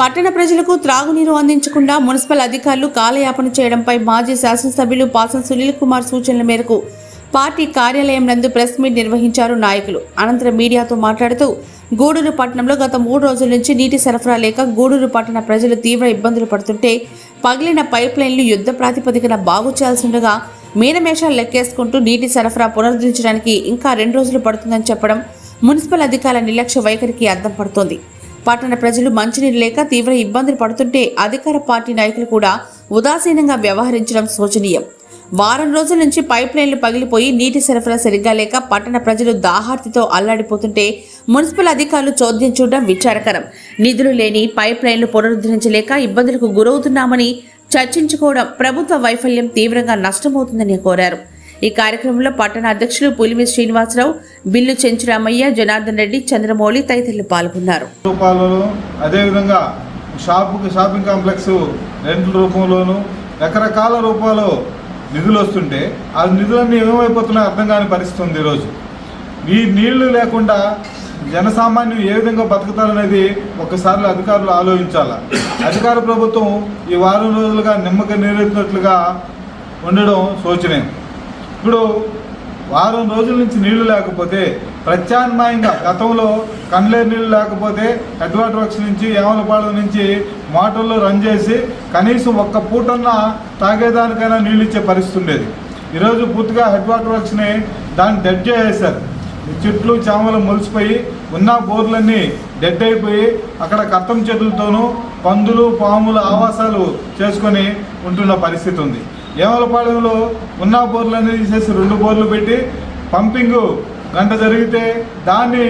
పట్టణ ప్రజలకు త్రాగునీరు అందించకుండా మున్సిపల్ అధికారులు కాలయాపన చేయడంపై మాజీ శాసనసభ్యులు పాసం సునీల్ కుమార్ సూచనల మేరకు పార్టీ కార్యాలయం నందు ప్రెస్ మీట్ నిర్వహించారు నాయకులు. అనంతరం మీడియాతో మాట్లాడుతూ గూడూరు పట్టణంలో గత మూడు రోజుల నుంచి నీటి సరఫరా లేక గూడూరు పట్టణ ప్రజలు తీవ్ర ఇబ్బందులు పడుతుంటే పగిలిన పైప్ లైన్లు యుద్ధ ప్రాతిపదికన బాగు చేయాల్సి ఉండగా మీనమేషాలు లెక్కేసుకుంటూ నీటి సరఫరా పునరుద్ధరించడానికి ఇంకా రెండు రోజులు పడుతుందని చెప్పడం మున్సిపల్ అధికారుల నిర్లక్ష్య వైఖరికి అద్దం పడుతోంది. పట్టణ ప్రజలు మంచినీరు లేక తీవ్ర ఇబ్బందులు పడుతుంటే అధికార పార్టీ నాయకులు కూడా ఉదాసీనంగా వ్యవహరించడం శోచనీయం. వారం రోజుల నుంచి పైప్ లైన్లు పగిలిపోయి నీటి సరఫరా సరిగ్గా లేక పట్టణ ప్రజలు దాహార్తితో అల్లాడిపోతుంటే మున్సిపల్ అధికారులు చోద్యం చూడడం విచారకరం. నిధులు లేని పైప్ లైన్లు పునరుద్ధరించలేక ఇబ్బందులకు గురవుతున్నామని చర్చించుకోవడం ప్రభుత్వ వైఫల్యం తీవ్రంగా నష్టమవుతుందని కోరారు. ఈ కార్యక్రమంలో పట్టణ అధ్యక్షులు పులిమి శ్రీనివాసరావు బిల్లు చెంచురామయ్య జనార్దన్ రెడ్డి చంద్రమౌళి తదితరులు పాల్గొన్నారు. అదేవిధంగా షాపు షాపింగ్ కాంప్లెక్స్ రెంట్ల రూపంలోను రకరకాల రూపాలు నిధులు వస్తుంటే ఆ నిధులన్నీ ఏమైపోతున్నాయో అర్థం కాని పరిస్థితి ఉంది ఈరోజు. ఈ నీళ్ళు లేకుండా జనసామాన్యం ఏ విధంగా బతుకుతారనేది ఒకసారి అధికారులు ఆలోచించాల? అధికార ప్రభుత్వం ఈ వారం రోజులుగా నిమ్మక నీరెత్తినట్లుగా ఉండడం శోచనీయం. ఇప్పుడు వారం రోజుల నుంచి నీళ్ళు లేకపోతే ప్రత్యామ్నాయంగా గతంలో కండ్లేరు నీళ్ళు లేకపోతే హెడ్వాటర్ వర్క్స్ నుంచి ఏమలపాడు నుంచి మోటార్లు రన్ చేసి కనీసం ఒక్క పూటన్నా తాగేదానికైనా నీళ్ళు ఇచ్చే పరిస్థితి ఉండేది. ఈరోజు పూర్తిగా హెడ్ వాటర్ వర్క్స్ని దాన్ని డెడ్ చేసేసారు చెట్లు చామలు మొలిసిపోయి ఉన్న బోర్లన్నీ డెడ్ అయిపోయి అక్కడ కత్తం చెట్లతోనూ పందులు పాములు ఆవాసాలు చేసుకొని ఉంటున్న పరిస్థితి ఉంది. ఏమలపాలెంలో ఉన్న బోర్లు అనేది తీసేసి రెండు బోర్లు పెట్టి పంపింగ్ గంట జరిగితే దాన్ని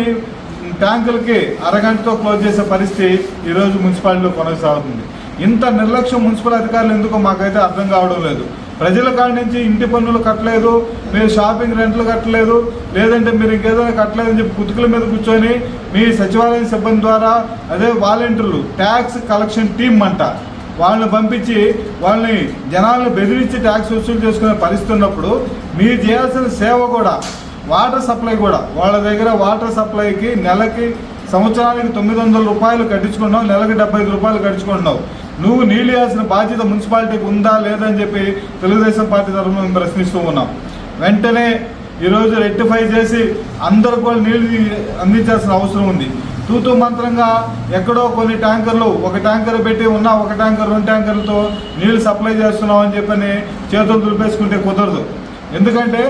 ట్యాంకులకి అరగంటతో క్లోజ్ చేసే పరిస్థితి ఈరోజు మున్సిపాలిటీలో కొనసాగుతుంది. ఇంత నిర్లక్ష్యం మున్సిపల్ అధికారులు ఎందుకో మాకైతే అర్థం కావడం లేదు. ప్రజల కాడి నుంచి ఇంటి పన్నులు కట్టలేదు మీరు షాపింగ్ రెంట్లు కట్టలేదు లేదంటే మీరు ఇంకేదైనా కట్టలేదని చెప్పి కుతుకుల మీద కూర్చొని మీ సచివాలయం సిబ్బంది ద్వారా అదే వాలంటీర్లు ట్యాక్స్ కలెక్షన్ టీం అంట. వాళ్ళని పంపించి వాళ్ళని జనాలను బెదిరించి ట్యాక్స్ వసూలు చేసుకునే పరిస్థితి ఉన్నప్పుడు మీరు చేయాల్సిన సేవ కూడా వాటర్ సప్లై కూడా వాళ్ళ దగ్గర వాటర్ సప్లైకి నెలకి సంవత్సరానికి తొమ్మిది వందల రూపాయలు కట్టించుకున్నావు నెలకి డెబ్బై ఐదు రూపాయలు కట్టించుకున్నావు. నువ్వు నీళ్ళు వేయాల్సిన బాధ్యత మున్సిపాలిటీకి ఉందా లేదని చెప్పి తెలుగుదేశం పార్టీ తరఫున మేము ప్రశ్నిస్తూ ఉన్నాం. వెంటనే ఈరోజు రెక్టిఫై చేసి అందరూ కూడా నీళ్ళు అందించాల్సిన అవసరం ఉంది. తూతూ మంత్రంగా ఎక్కడో కొన్ని ట్యాంకర్లు ఒక ట్యాంకర్ పెట్టి ఉన్న ఒక ట్యాంకర్ రెండు ట్యాంకర్లతో నీళ్ళు సప్లై చేస్తున్నాం అని చెప్పని చేతులు దులిపేసుకుంటే కుదరదు. ఎందుకంటే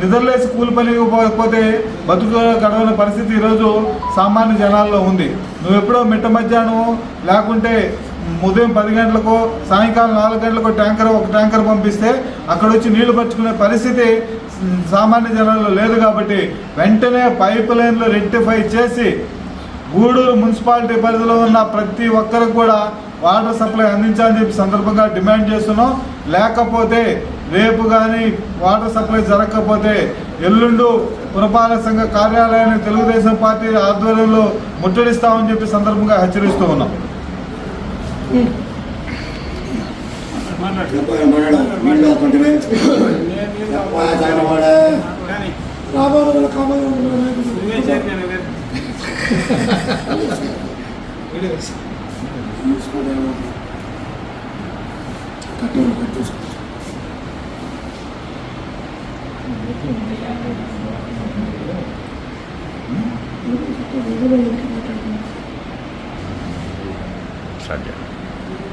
నిద్రలేసి కూలి పని పోతే బతుకు గడవని పరిస్థితి ఈరోజు సామాన్య జనాల్లో ఉంది. నువ్వు ఎప్పుడో మిట్ట మధ్యాహ్నం లేకుంటే ఉదయం పది గంటలకు సాయంకాలం నాలుగు గంటలకు ట్యాంకర్ ఒక ట్యాంకర్ పంపిస్తే అక్కడ వచ్చి నీళ్ళు పట్టుకునే పరిస్థితి సామాన్య జనాల్లో లేదు కాబట్టి వెంటనే పైప్ లైన్లు రెక్టిఫై చేసి గూడూరు మున్సిపాలిటీ పరిధిలో ఉన్న ప్రతి ఒక్కరికి కూడా వాటర్ సప్లై అందించాలని చెప్పి సందర్భంగా డిమాండ్ చేస్తున్నాం. లేకపోతే రేపు కానీ వాటర్ సప్లై జరగకపోతే ఎల్లుండు పురపాలక సంఘ కార్యాలయాన్ని తెలుగుదేశం పార్టీ ఆధ్వర్యంలో ముట్టడిస్తామని చెప్పి సందర్భంగా హెచ్చరిస్తూ ఉన్నాం. చెప్పాలి కట్టేలు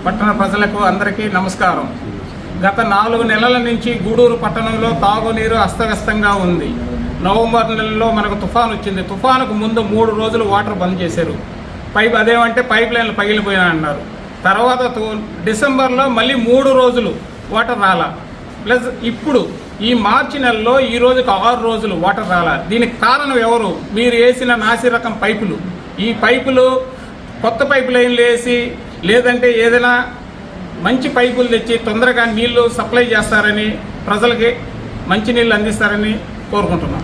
పట్టణ ప్రజలకు అందరికీ నమస్కారం. గత నాలుగు నెలల నుంచి గూడూరు పట్టణంలో తాగునీరు అస్తవ్యస్తంగా ఉంది. నవంబర్ నెలలో మనకు తుఫాన్ వచ్చింది. తుఫానుకు ముందు మూడు రోజులు వాటర్ బంద్ చేశారు. పైప్ అదేమంటే పైప్ లైన్లు పగిలిపోయినా అన్నారు తర్వాత డిసెంబర్లో మళ్ళీ మూడు రోజులు వాటర్ రాలా. ప్లస్ ఇప్పుడు ఈ మార్చి నెలలో ఈ రోజుకి ఆరు రోజులు వాటర్ రాలా. దీనికి కారణం ఎవరు? మీరు వేసిన నాసి రకం పైపులు. ఈ పైపులు కొత్త పైపు లైన్లు వేసి లేదంటే ఏదైనా మంచి పైపులు తెచ్చి తొందరగా నీళ్ళు సప్లై చేస్తారని ప్రజలకి మంచి నీళ్ళు అందిస్తారని కోరుకుంటున్నాం.